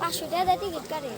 পাঁচশো টাকা টিকিট কাটে